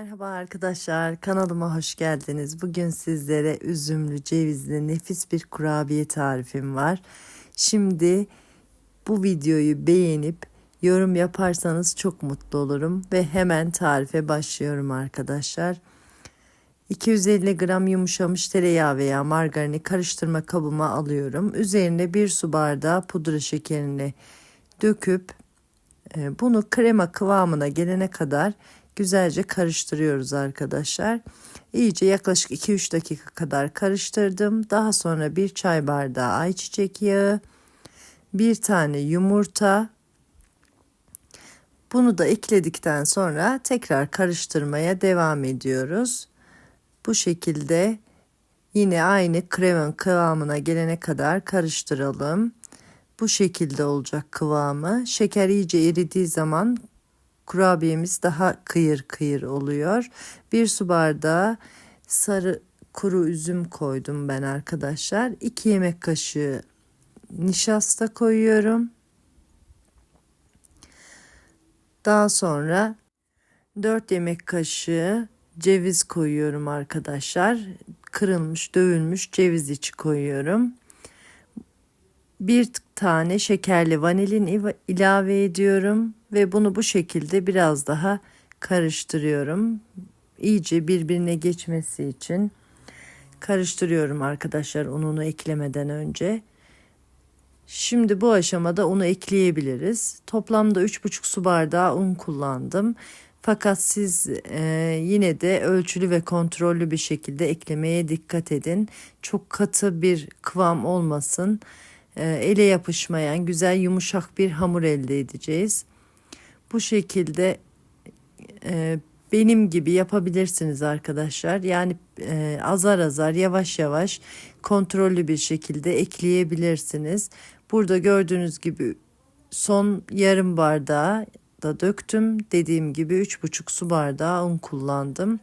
Merhaba arkadaşlar, kanalıma hoş geldiniz. Bugün sizlere üzümlü, cevizli, nefis bir kurabiye tarifim var. Şimdi bu videoyu beğenip yorum yaparsanız çok mutlu olurum ve hemen tarife başlıyorum arkadaşlar. 250 gram yumuşamış tereyağı veya margarini karıştırma kabıma alıyorum. Üzerine bir su bardağı pudra şekerini döküp e, bunu krema kıvamına gelene kadar güzelce karıştırıyoruz arkadaşlar. İyice yaklaşık 2-3 dakika kadar karıştırdım. Daha sonra bir çay bardağı ayçiçek yağı, bir tane yumurta. Bunu da ekledikten sonra tekrar karıştırmaya devam ediyoruz. Bu şekilde yine aynı kremanın kıvamına gelene kadar karıştıralım. Bu şekilde olacak kıvamı. Şeker iyice eridiği zaman kurabiyemiz daha kıyır kıyır oluyor. Bir su bardağı sarı kuru üzüm koydum ben arkadaşlar. 2 yemek kaşığı nişasta koyuyorum. Daha sonra 4 yemek kaşığı ceviz koyuyorum arkadaşlar. Kırılmış, dövülmüş ceviz içi koyuyorum. Bir tane şekerli vanilin ilave ediyorum ve bunu bu şekilde biraz daha karıştırıyorum. İyice birbirine geçmesi için karıştırıyorum arkadaşlar ununu eklemeden önce. Şimdi bu aşamada unu ekleyebiliriz. Toplamda 3,5 su bardağı un kullandım. Fakat siz e, yine de ölçülü ve kontrollü bir şekilde eklemeye dikkat edin. Çok katı bir kıvam olmasın. E, ele yapışmayan güzel yumuşak bir hamur elde edeceğiz. Bu şekilde e, benim gibi yapabilirsiniz arkadaşlar. Yani e, azar azar yavaş yavaş kontrollü bir şekilde ekleyebilirsiniz. Burada gördüğünüz gibi son yarım bardağı da döktüm. Dediğim gibi 3,5 su bardağı un kullandım.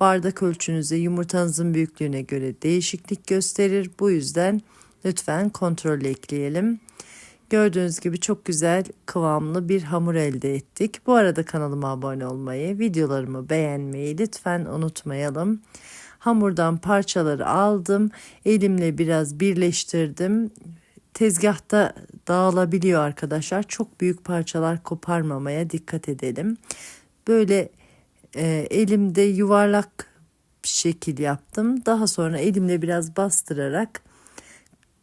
Bardak ölçünüze yumurtanızın büyüklüğüne göre değişiklik gösterir. Bu yüzden lütfen kontrollü ekleyelim. Gördüğünüz gibi çok güzel kıvamlı bir hamur elde ettik. Bu arada kanalıma abone olmayı, videolarımı beğenmeyi lütfen unutmayalım. Hamurdan parçaları aldım. Elimle biraz birleştirdim. Tezgahta dağılabiliyor arkadaşlar. Çok büyük parçalar koparmamaya dikkat edelim. Böyle e, elimde yuvarlak şekil yaptım. Daha sonra elimle biraz bastırarak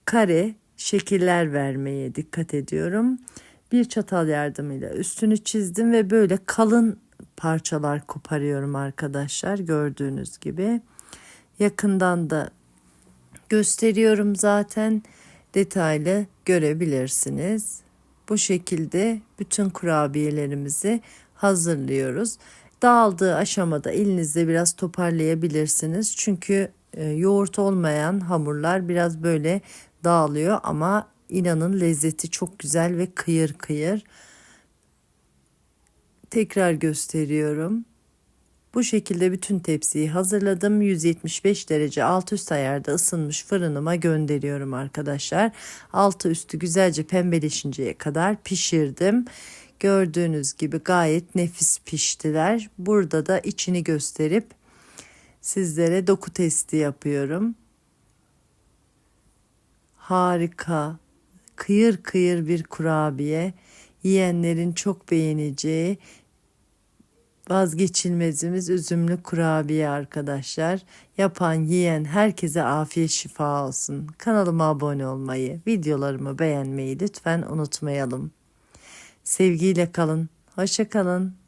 kare şekiller vermeye dikkat ediyorum. Bir çatal yardımıyla üstünü çizdim ve böyle kalın parçalar koparıyorum arkadaşlar gördüğünüz gibi. Yakından da gösteriyorum zaten detaylı görebilirsiniz. Bu şekilde bütün kurabiyelerimizi hazırlıyoruz. Dağıldığı aşamada elinizde biraz toparlayabilirsiniz. Çünkü e, yoğurt olmayan hamurlar biraz böyle dağılıyor ama inanın lezzeti çok güzel ve kıyır kıyır. Tekrar gösteriyorum. Bu şekilde bütün tepsiyi hazırladım. 175 derece alt üst ayarda ısınmış fırınıma gönderiyorum arkadaşlar. Altı üstü güzelce pembeleşinceye kadar pişirdim. Gördüğünüz gibi gayet nefis piştiler. Burada da içini gösterip sizlere doku testi yapıyorum harika, kıyır kıyır bir kurabiye, yiyenlerin çok beğeneceği vazgeçilmezimiz üzümlü kurabiye arkadaşlar. Yapan, yiyen herkese afiyet şifa olsun. Kanalıma abone olmayı, videolarımı beğenmeyi lütfen unutmayalım. Sevgiyle kalın, hoşça kalın.